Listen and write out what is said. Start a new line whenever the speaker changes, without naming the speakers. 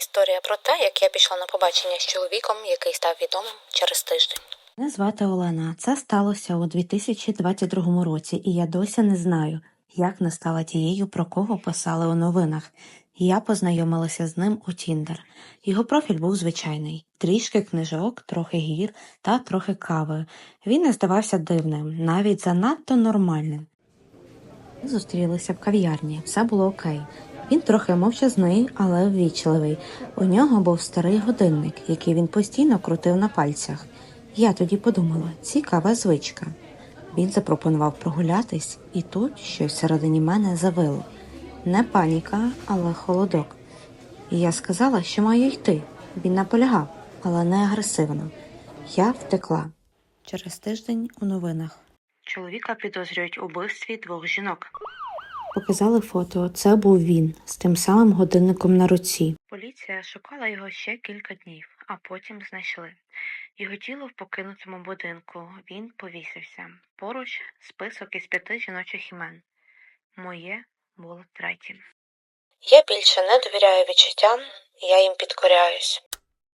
Історія про те, як я пішла на побачення з чоловіком, який став відомим через тиждень.
Мене звати Олена. Це сталося у 2022 році, і я досі не знаю, як не стала тією, про кого писали у новинах. Я познайомилася з ним у Тіндер. Його профіль був звичайний: трішки книжок, трохи гір та трохи кави. Він не здавався дивним, навіть занадто нормальним. Ми зустрілися в кав'ярні, все було окей. Він трохи мовчазний, але ввічливий. У нього був старий годинник, який він постійно крутив на пальцях. Я тоді подумала, цікава звичка. Він запропонував прогулятись, і тут щось всередині мене завило. Не паніка, але холодок. І я сказала, що маю йти. Він наполягав, але не агресивно. Я втекла. Через тиждень у новинах. Чоловіка підозрюють у вбивстві двох жінок. Показали фото. Це був він з тим самим годинником на руці. Поліція шукала його ще кілька днів, а потім знайшли. Його тіло в покинутому будинку. Він повісився. Поруч список із п'яти жіночих імен. Моє було третім.
Я більше не довіряю відчуттям, я їм підкоряюсь.